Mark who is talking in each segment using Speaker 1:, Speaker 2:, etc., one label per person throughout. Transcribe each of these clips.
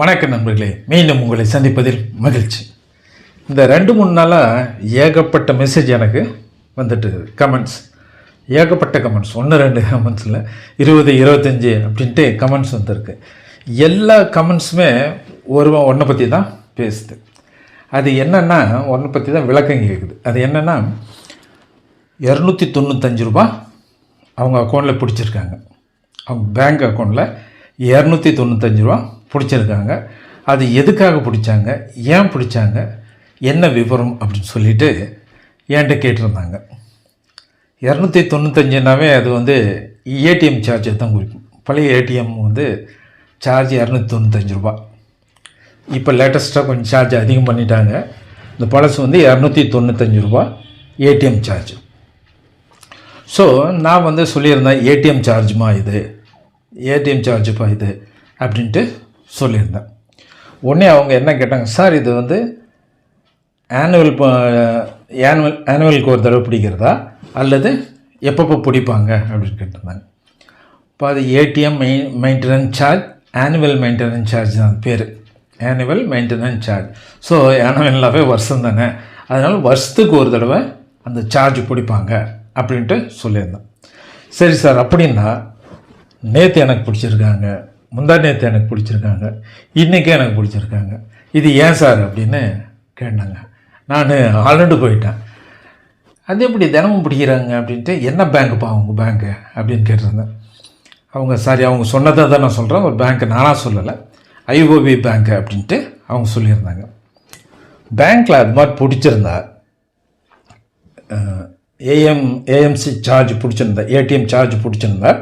Speaker 1: வணக்க நண்பர்களே. மீண்டும் உங்களை சந்திப்பதில் மகிழ்ச்சி. இந்த ரெண்டு மூணு நாளாக ஏகப்பட்ட மெசேஜ் எனக்கு வந்துட்டு கமெண்ட்ஸ் ஏகப்பட்ட கமெண்ட்ஸ் ஒன்று ரெண்டு கமெண்ட்ஸில் இருபது இருபத்தஞ்சி அப்படின்ட்டு கமெண்ட்ஸ் வந்திருக்கு. எல்லா கமெண்ட்ஸுமே ஒரு ஒன்றை பற்றி தான் பேசுது. அது என்னென்னா ஒன்றை பற்றி தான் விளக்கம் கேட்குது அது என்னென்னா இரநூத்தி தொண்ணூத்தஞ்சு ரூபா அவங்க அக்கௌண்ட்டில் பிடிச்சிருக்காங்க. அவங்க பேங்க் அக்கௌண்ட்டில் இரநூத்தி தொண்ணூத்தஞ்சு ரூபா பிடிச்சிருக்காங்க. அது எதுக்காக பிடிச்சாங்க? ஏன் பிடிச்சாங்க? என்ன விவரம் அப்படின்னு சொல்லிட்டு என்கிட்ட கேட்டிருந்தாங்க. இரநூத்தி தொண்ணூத்தஞ்சுனாவே அது வந்து ஏடிஎம் சார்ஜை தான் குறிக்கும். பழைய ஏடிஎம் வந்து சார்ஜ் இரநூத்தி தொண்ணூத்தஞ்சு ரூபா இப்போ லேட்டஸ்ட்டாக கொஞ்சம் சார்ஜ் அதிகம் பண்ணிட்டாங்க. இந்த பழசு வந்து இரநூத்தி தொண்ணூத்தஞ்சு ரூபா ஏடிஎம் சார்ஜ் ஸோ நான் வந்து சொல்லியிருந்தேன் ஏடிஎம் சார்ஜுமா இது? ஏடிஎம் சார்ஜுப்பா இது? அப்படின்ட்டு சொல்லியிருந்தேன். உடனே அவங்க என்ன கேட்டாங்க சார் இது வந்து ஆனுவல் ஆனுவல் ஆனுவலுக்கு ஒரு தடவை பிடிக்கிறதா? அல்லது எப்பப்போ பிடிப்பாங்க? அப்படின்னு கேட்டிருந்தாங்க. இப்போ அது ATM main maintenance charge annual maintenance charge தான் பேர். ஆனுவல் மெயின்டெனன்ஸ் சார்ஜ் ஸோ ஆனுவல்னாவே வருஷம் தானே. அதனால் வருஷத்துக்கு ஒரு தடவை அந்த சார்ஜ் பிடிப்பாங்க அப்படின்ட்டு சொல்லியிருந்தேன். சரி சார் அப்படின்னா நேற்று எனக்கு பிடிச்சிருக்காங்க. முந்தா நேற்று எனக்கு பிடிச்சிருக்காங்க. இன்றைக்கி எனக்கு பிடிச்சிருக்காங்க. இது ஏன் சார் அப்படின்னு கேட்டாங்க. நான் ஆளுண்டு போயிட்டேன். அது எப்படி தினமும் பிடிக்கிறாங்க அப்படின்ட்டு என்ன பேங்க்குப்பா அவங்க பேங்க்கு அப்படின்னு கேட்டிருந்தேன். அவங்க சாரி அவங்க சொன்னதை தான் நான் சொல்கிறேன் ஒரு பேங்க்கு நானாக சொல்லலை. ஐஓபி பேங்க்கு அப்படின்ட்டு அவங்க சொல்லியிருந்தாங்க. பேங்க்கில் அது மாதிரி பிடிச்சிருந்தா ஏஎம் ஏஎம்சி சார்ஜ் பிடிச்சிருந்தா ஏடிஎம் சார்ஜ் பிடிச்சிருந்தா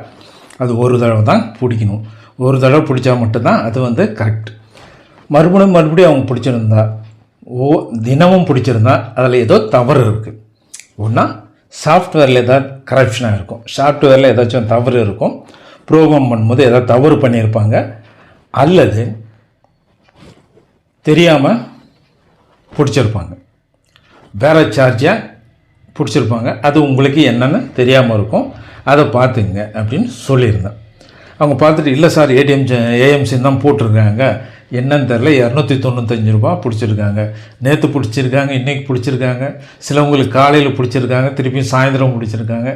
Speaker 1: அது ஒரு தடவை தான் பிடிக்கணும். ஒரு தடவை பிடிச்சா மட்டும்தான் அது வந்து கரெக்ட் மறுபடியும் மறுபடியும் அவங்க பிடிச்சிருந்தா ஓ தினமும் பிடிச்சிருந்தா அதில் ஏதோ தவறு இருக்குது ஒன்றா சாஃப்ட்வேரில் ஏதாவது கரப்ஷனாக இருக்கும். சாஃப்ட்வேரில் ஏதாச்சும் தவறு இருக்கும். ப்ரோக்ராம் பண்ணும்போது ஏதாவது தவறு பண்ணியிருப்பாங்க. அல்லது தெரியாமல் பிடிச்சிருப்பாங்க. வேறு சார்ஜை பிடிச்சிருப்பாங்க. அது உங்களுக்கு என்னென்னு தெரியாமல் இருக்கும். அதை பார்த்துங்க அப்படின்னு சொல்லியிருந்தேன். அவங்க பார்த்துட்டு இல்லை சார் ஏடிஎம் ஏஎம்சின்னு தான் போட்டிருக்காங்க. என்னன்னு தெரில இரநூத்தி தொண்ணூத்தஞ்சு ரூபா பிடிச்சிருக்காங்க. நேற்று பிடிச்சிருக்காங்க இன்றைக்கி பிடிச்சிருக்காங்க. சிலவங்களுக்கு காலையில் பிடிச்சிருக்காங்க திருப்பியும் சாயந்தரம் பிடிச்சிருக்காங்க.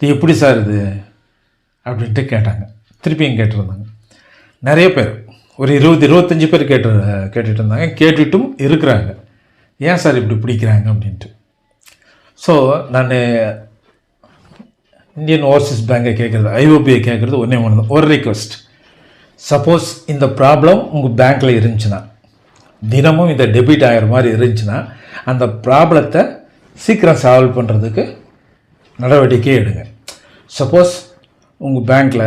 Speaker 1: இது எப்படி சார் இது? அப்படின்ட்டு கேட்டாங்க. திருப்பியும் கேட்டிருந்தாங்க. நிறைய பேர் ஒரு இருபது இருபத்தஞ்சி பேர் கேட்டு கேட்டுட்டு இருந்தாங்க. கேட்டுட்டும் இருக்கிறாங்க. ஏன் சார் இப்படி பிடிக்கிறாங்க? அப்படின்ட்டு. ஸோ நான் இந்தியன் ஓவர்சீஸ் பேங்கை கேட்குறது ஐஓபிஐ கேட்குறது ஒன்றே ஒன்று தான் ஒரு ரிக்வெஸ்ட் சப்போஸ் இந்த ப்ராப்ளம் உங்கள் பேங்க்கில் இருந்துச்சுன்னா தினமும் இந்த டெபிட் ஆகிற மாதிரி இருந்துச்சுன்னா அந்த ப்ராப்ளத்தை சீக்கிரம் சால்வ் பண்ணுறதுக்கு நடவடிக்கை எடுங்க. சப்போஸ் உங்கள் பேங்க்கில்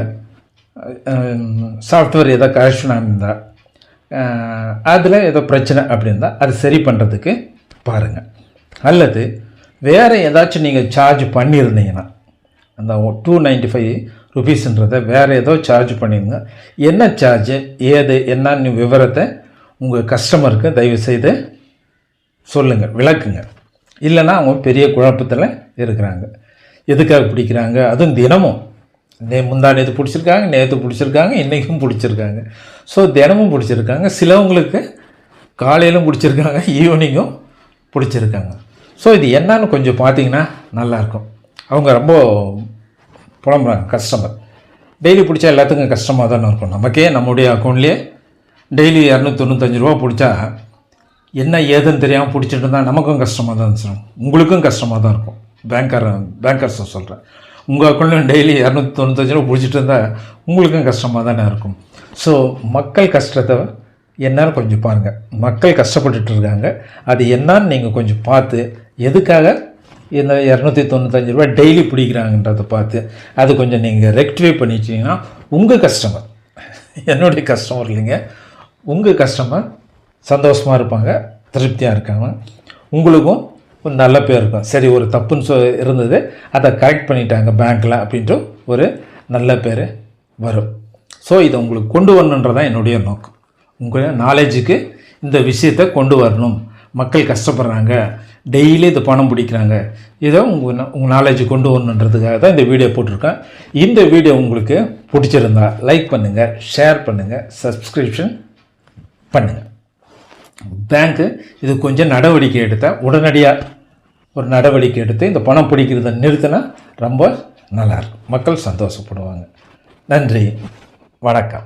Speaker 1: சாஃப்ட்வேர் ஏதோ கரெக்ஷன் இருந்தால் அதில் ஏதோ பிரச்சனை அப்படின்னா அது சரி பண்ணுறதுக்கு பாருங்கள் அல்லது வேறு ஏதாச்சும் நீங்கள் சார்ஜ் பண்ணியிருந்தீங்கன்னா அந்த டூ நைன்ட்டி ஃபைவ் ருபீஸ்ன்றதை வேறு ஏதோ சார்ஜ் பண்ணிடுங்க என்ன சார்ஜு ஏது? என்னன்னு விவரத்தை உங்கள் கஸ்டமருக்கு தயவுசெய்து சொல்லுங்கள் விளக்குங்க. இல்லைன்னா அவங்க பெரிய குழப்பத்தில் இருக்கிறாங்க. எதுக்காக பிடிக்கிறாங்க? அதுவும் தினமும். நே முந்தா நேற்று பிடிச்சிருக்காங்க நேற்று பிடிச்சிருக்காங்க இன்றைக்கும் பிடிச்சிருக்காங்க. ஸோ தினமும் பிடிச்சிருக்காங்க. சிலவங்களுக்கு காலையிலும் பிடிச்சிருக்காங்க ஈவினிங்கும் பிடிச்சிருக்காங்க. ஸோ இது என்னன்னு கொஞ்சம் பார்த்தீங்கன்னா நல்லாயிருக்கும் அவங்க ரொம்ப புலம்புறாங்க கஸ்டமர் டெய்லி பிடிச்சா எல்லாத்துக்கும் கஷ்டமாக தானே இருக்கும். நமக்கே நம்முடைய அக்கௌண்ட்லேயே டெய்லி இரநூத்தொண்ணூத்தஞ்சு ரூபா பிடிச்சா என்ன ஏதுன்னு தெரியாமல் பிடிச்சிட்டு இருந்தால் நமக்கும் கஷ்டமாக தான் இருந்துச்சு. உங்களுக்கும் கஷ்டமாக தான் இருக்கும் பேங்கர் பேங்கர்ஸை சொல்கிறேன் உங்கள் அக்கௌண்ட்லையும் டெய்லி இரநூத்தி தொண்ணூத்தஞ்சு ரூபா பிடிச்சிட்டு இருந்தால் உங்களுக்கும் கஷ்டமாக தானே இருக்கும். ஸோ மக்கள் கஷ்டத்தை என்னன்னு கொஞ்சம் பாருங்கள் மக்கள் கஷ்டப்பட்டுட்டு இருக்காங்க. அது என்னான்னு நீங்கள் கொஞ்சம் பார்த்து எதுக்காக இந்த இரநூத்தி தொண்ணூத்தஞ்சு ரூபா டெய்லி பிடிக்கிறாங்கன்றதை பார்த்து அது கொஞ்சம் நீங்கள் ரெக்டிஃபை பண்ணிட்டீங்கன்னா உங்கள் கஸ்டமர் என்னுடைய கஸ்டமர் இல்லைங்க. உங்கள் கஸ்டமர் சந்தோஷமாக இருப்பாங்க திருப்தியாக இருக்காங்க. உங்களுக்கும் ஒரு நல்ல பேர் இருக்கும். சரி ஒரு தப்புன்னு சொ இருந்தது அதை கரெக்ட் பண்ணிட்டாங்க பேங்க்கில் அப்படின்ட்டு ஒரு நல்ல பேர் வரும். ஸோ இதை உங்களுக்கு கொண்டு வரணுன்றதான் என்னுடைய நோக்கம். உங்களுடைய நாலேஜுக்கு இந்த விஷயத்தை கொண்டு வரணும். மக்கள் கஷ்டப்படுறாங்க. டெய்லி இந்த பணம் பிடிக்கிறாங்க. இதை உங்கள் உங்கள் நாலேஜ் கொண்டு வரணுன்றதுக்காக தான் இந்த வீடியோ போட்டிருக்கேன். இந்த வீடியோ உங்களுக்கு பிடிச்சிருந்தா லைக் பண்ணுங்கள் ஷேர் பண்ணுங்கள் சப்ஸ்கிரிப்ஷன் பண்ணுங்கள் பேங்க்கு இது கொஞ்சம் நடவடிக்கை எடுத்தால் உடனடியாக ஒரு நடவடிக்கை எடுத்து இந்த பணம் பிடிக்கிறத நிறுத்தினா ரொம்ப நல்லாயிருக்கும் மக்கள் சந்தோஷப்படுவாங்க. நன்றி. வணக்கம்.